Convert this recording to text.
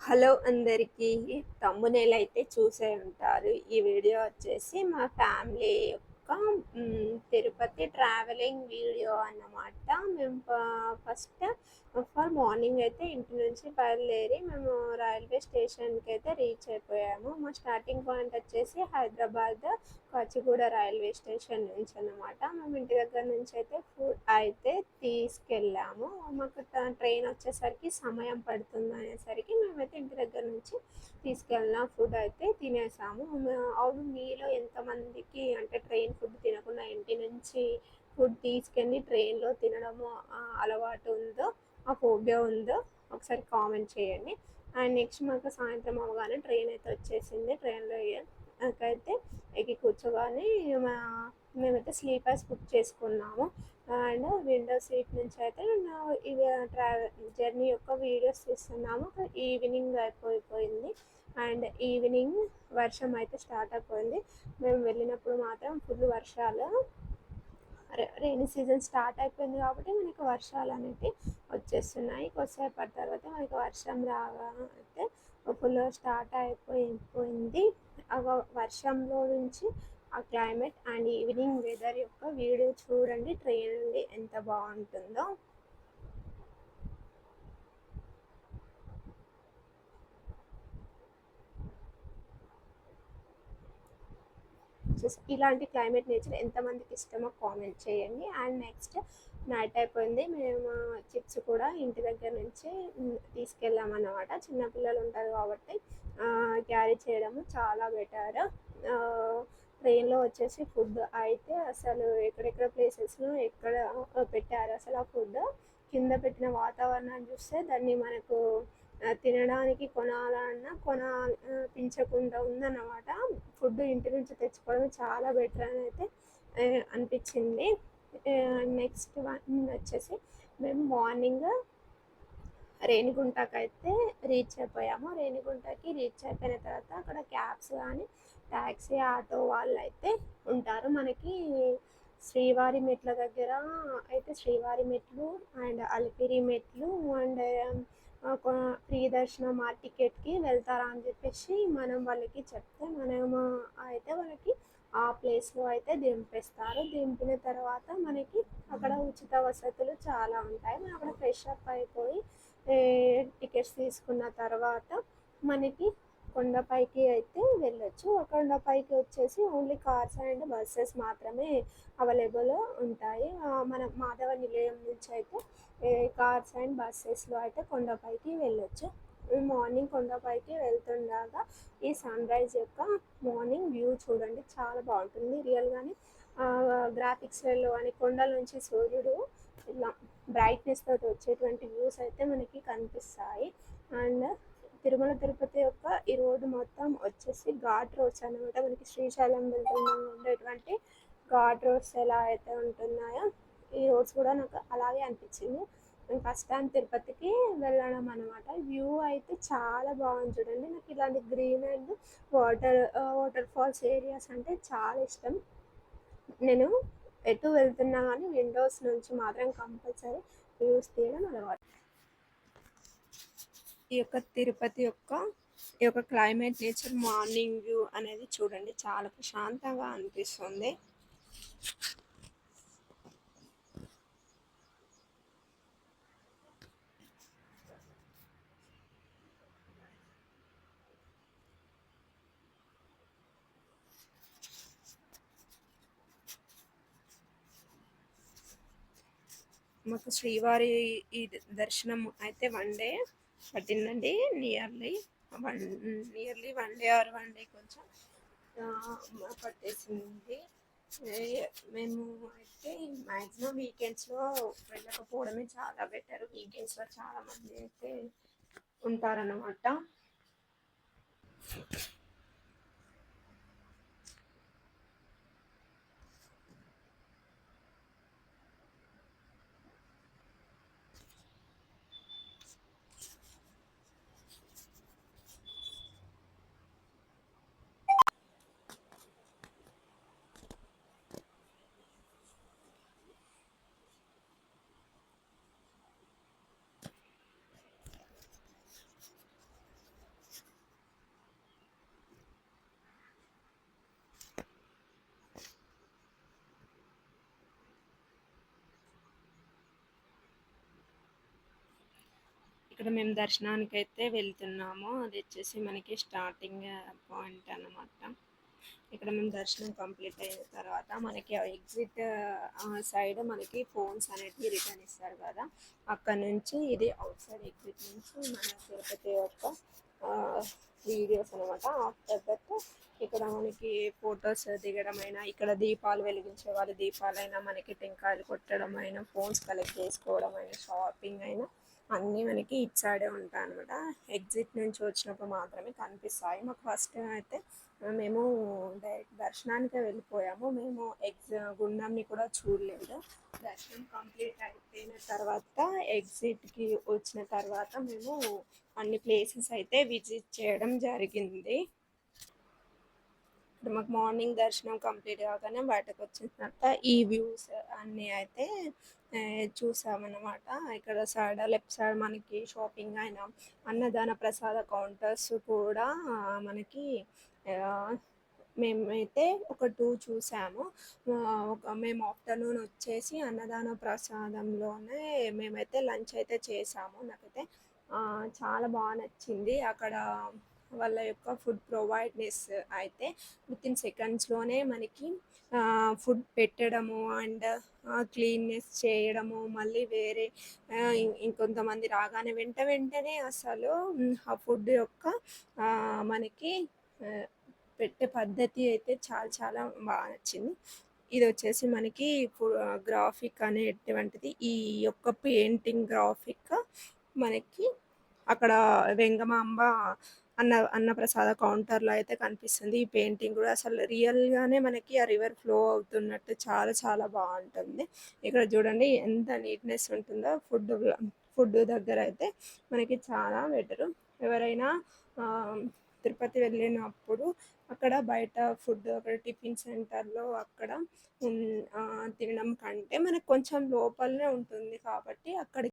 Hello అందరికీ తమ్మునేలు అయితే చూసే ఉంటారు ఈ వీడియో వచ్చేసి మా ఫ్యామిలీ యొక్క తిరుపతి ట్రావెలింగ్ వీడియో అన్నమాట. మేము ఫస్ట్ ఫర్ మార్నింగ్ అయితే ఇంటి నుంచి బయలుదేరి మేము రైల్వే స్టేషన్కి అయితే రీచ్ అయిపోయాము. మా స్టార్టింగ్ పాయింట్ వచ్చేసి హైదరాబాద్ కచ్చిగూడ రైల్వే స్టేషన్ నుంచి అన్నమాట. మేము ఇంటి దగ్గర నుంచి అయితే ఫుడ్ అయితే తీసుకెళ్ళాము. మాకు ట్రైన్ వచ్చేసరికి సమయం పడుతుంది అనేసరికి మేమైతే ఇంటి దగ్గర నుంచి తీసుకెళ్ళిన ఫుడ్ అయితే తినేసాము. అవును మీలో ఎంతమందికి అంటే ట్రైన్ ఫుడ్ తినకుండా ఇంటి నుంచి ఫుడ్ తీసుకెళ్ళి ట్రైన్లో తినడము అలవాటు ఉందో ఆ ఫోబియా ఉందో ఒకసారి కామెంట్ చేయండి. అండ్ నెక్స్ట్ మాకు సాయంత్రం అవగానే ట్రైన్ అయితే వచ్చేసింది. ట్రైన్లో అయితే ఎక్కి కూర్చోగానే మా మేమైతే స్లీపర్స్ బుక్ చేసుకున్నాము. అండ్ విండో సీట్ నుంచి అయితే ఇవి ట్రావెల్ జర్నీ యొక్క వీడియోస్ తీస్తున్నాము ఈవినింగ్ అయిపోయిపోయింది అండ్ ఈవినింగ్ వర్షం అయితే స్టార్ట్ అయిపోయింది. మేము వెళ్ళినప్పుడు మాత్రం ఫుల్ వర్షాలు. రెయినీ సీజన్ స్టార్ట్ అయిపోయింది కాబట్టి మనకి వర్షాలు అనేవి వచ్చేస్తున్నాయి. కొద్దిసేపటి తర్వాత మనకి వర్షం రాగా అయితే ఫుల్ స్టార్ట్ అయిపోయిపోయింది ఆ వర్షంలో నుంచి ఆ క్లైమేట్ అండ్ ఈవినింగ్ వెదర్ యొక్క వీడియో చూడండి. ట్రైన్ నుండి ఎంత బాగుంటుందో. జస్ట్ ఇలాంటి క్లైమేట్ నేచర్ ఎంతమందికి ఇష్టమో కామెంట్ చేయండి. అండ్ నెక్స్ట్ నైట్ అయిపోయింది. మేము చిప్స్ కూడా ఇంటి దగ్గర నుంచి తీసుకెళ్ళామన్నమాట చిన్నపిల్లలు ఉంటారు కాబట్టి క్యారీ చేయడము చాలా బెటర్ ట్రైన్లో వచ్చేసి ఫుడ్ అయితే అసలు ఎక్కడెక్కడ ప్లేసెస్లో ఎక్కడ పెట్టారు అసలు ఆ ఫుడ్ కింద పెట్టిన వాతావరణాన్ని చూస్తే దాన్ని మనకు తినడానికి కొనాలన్నా కొనాలనిపించకుండా ఉందన్నమాట. ఫుడ్ ఇంటి నుంచి తెచ్చుకోవడం చాలా బెటర్ అని అయితే అనిపించింది. నెక్స్ట్ వన్ వచ్చేసి మేము మార్నింగ్ రేణిగుంటకి అయితే రీచ్ అయిపోయాము. రేణిగుంటకి రీచ్ అయిపోయిన తర్వాత అక్కడ క్యాబ్స్ కానీ ట్యాక్సీ ఆటో వాళ్ళు అయితే ఉంటారు. మనకి శ్రీవారి మెట్ల దగ్గర అయితే శ్రీవారి మెట్లు అండ్ అలిపిరి మెట్లు అండ్ ఫ్రీ దర్శనం ఆ టికెట్కి వెళ్తారా అని చెప్పేసి మనం వాళ్ళకి చెప్తే మనం అయితే వాళ్ళకి ఆ ప్లేస్లో అయితే దింపేస్తారు. దింపిన తర్వాత మనకి అక్కడ ఉచిత వసతులు చాలా ఉంటాయి. మనం అక్కడ ఫ్రెష్ అప్ అయిపోయి టికెట్స్ తీసుకున్న తర్వాత మనకి కొండపైకి అయితే వెళ్ళొచ్చు. ఆ కొండపైకి వచ్చేసి ఓన్లీ కార్స్ అండ్ బస్సెస్ మాత్రమే అవైలబుల్ ఉంటాయి. మన మాధవ నిలయం నుంచి అయితే కార్స్ అండ్ బస్సెస్లో అయితే కొండపైకి వెళ్ళొచ్చు. మార్నింగ్ కొండపైకి వెళ్తుండగా ఈ సన్ రైజ్ యొక్క మార్నింగ్ వ్యూ చూడండి. చాలా బాగుంటుంది. రియల్గానే గ్రాఫిక్స్లలో అని కొండల నుంచి సూర్యుడు ఇలా బ్రైట్నెస్ తోటి వచ్చేటువంటి వ్యూస్ అయితే మనకి కనిపిస్తాయి. అండ్ తిరుమల తిరుపతి యొక్క ఈ రోడ్డు మొత్తం వచ్చేసి ఘాట్ రోడ్స్ అనమాట మనకి శ్రీశైలం వెళ్తున్నాం ఉండేటువంటి ఘాట్ రోడ్స్ ఎలా అయితే ఉంటున్నాయో ఈ రోడ్స్ కూడా నాకు అలాగే అనిపించింది. నేను ఫస్ట్ టైం తిరుపతికి వెళ్ళడం అనమాట వ్యూ అయితే చాలా బాగుంది చూడండి. నాకు ఇలాంటి green and water waterfalls areas అంటే చాలా ఇష్టం. నేను ఎటు వెళ్తున్నా కానీ విండోస్ నుంచి మాత్రం కంపల్సరీ వ్యూస్ తీయడం అలవాటు. ఈ యొక్క తిరుపతి యొక్క ఈ యొక్క క్లైమేట్ నేచర్ మార్నింగ్ వ్యూ అనేది చూడండి. చాలా ప్రశాంతంగా అనిపిస్తుంది. మాకు శ్రీవారి ఈ దర్శనం అయితే వన్ డే. పట్టిందండి. Nearly one nearly one day or one day కొంచెం పట్టేసింది మేము అయితే మ్యాక్సిమం వీకెండ్స్లో వెళ్ళకపోవడమే చాలా బెటర్ వీకెండ్స్లో చాలామంది అయితే ఉంటారన్నమాట. ఇక్కడ మేము దర్శనానికి అయితే వెళ్తున్నాము. అది వచ్చేసి మనకి స్టార్టింగ్ పాయింట్ అన్నమాట. ఇక్కడ మేము దర్శనం కంప్లీట్ అయిన తర్వాత మనకి ఎగ్జిట్ సైడ్ మనకి ఫోన్స్ అనేటివి రిటర్న్ ఇస్తారు కదా! అక్కడ నుంచి ఇది అవుట్ సైడ్ ఎగ్జిట్ నుంచి మన తిరుపతి యొక్క వీడియోస్ అనమాట. ఆఫ్టర్ దట్ ఇక్కడ మనకి ఫోటోస్ దిగడమైనా, ఇక్కడ దీపాలు వెలిగించే వాళ్ళు దీపాలైనా, మనకి టెంకాయలు కొట్టడమైనా, ఫోన్స్ కలెక్ట్ చేసుకోవడం అయినా షాపింగ్ అయినా అన్నీ మనకి ఇటు సైడే ఉంటాయన్నమాట. ఎగ్జిట్ నుంచి వచ్చినప్పుడు మాత్రమే కనిపిస్తాయి. మాకు ఫస్ట్ అయితే మేము డైరెక్ట్ దర్శనానికే వెళ్ళిపోయాము. మేము ఎగ్జ గుండంని కూడా చూడలేదు. దర్శనం కంప్లీట్ అయిపోయిన తర్వాత ఎగ్జిట్‌కి వచ్చిన తర్వాత మేము అన్ని ప్లేసెస్ అయితే విజిట్ చేయడం జరిగింది. ఇప్పుడు మాకు మార్నింగ్ దర్శనం కంప్లీట్ కాగానే బయటకొచ్చిన తర్వాత ఈ వ్యూస్ అన్నీ అయితే చూసామన్నమాట. ఇక్కడ సైడ్ లెఫ్ట్ సైడ్ మనకి షాపింగ్ అయినా, అన్నదాన ప్రసాద కౌంటర్స్ కూడా మనకి మేమైతే ఒక టూ చూసాము. ఒక మేము ఆఫ్టర్‌నూన్ వచ్చేసి అన్నదాన ప్రసాదంలోనే మేమైతే లంచ్ అయితే చేసాము. నాకైతే చాలా బాగా నచ్చింది. అక్కడ వాళ్ళ యొక్క ఫుడ్ ప్రొవైడ్‌నెస్ అయితే విత్ ఇన్ సెకండ్స్‌లోనే మనకి ఫుడ్ పెట్టడము అండ్ క్లీన్‌నెస్ చేయడము, మళ్ళీ వేరే ఇంకొంతమంది రాగానే వెంట వెంటనే అసలు ఆ ఫుడ్ యొక్క మనకి పెట్టే పద్ధతి అయితే చాలా చాలా బాగా నచ్చింది. ఇది వచ్చేసి మనకి పు గ్రాఫిక్ అనేటువంటిది ఈ యొక్క పెయింటింగ్ గ్రాఫిక్ మనకి అక్కడ వెంగమాంబ అన్న అన్నప్రసాద కౌంటర్‌లో అయితే కనిపిస్తుంది. ఈ పెయింటింగ్ కూడా అసలు రియల్‌గానే మనకి ఆ రివర్ ఫ్లో అవుతున్నట్టు చాలా చాలా బాగుంటుంది ఇక్కడ చూడండి ఎంత నీట్‌నెస్ ఉంటుందో ఫుడ్ ఫుడ్ దగ్గర అయితే మనకి చాలా బెటరు. ఎవరైనా తిరుపతి వెళ్ళినప్పుడు అక్కడ బయట ఫుడ్ అక్కడ టిఫిన్ సెంటర్‌లో అక్కడ తినడం కంటే మనకు కొంచెం లోపలనే ఉంటుంది కాబట్టి అక్కడికి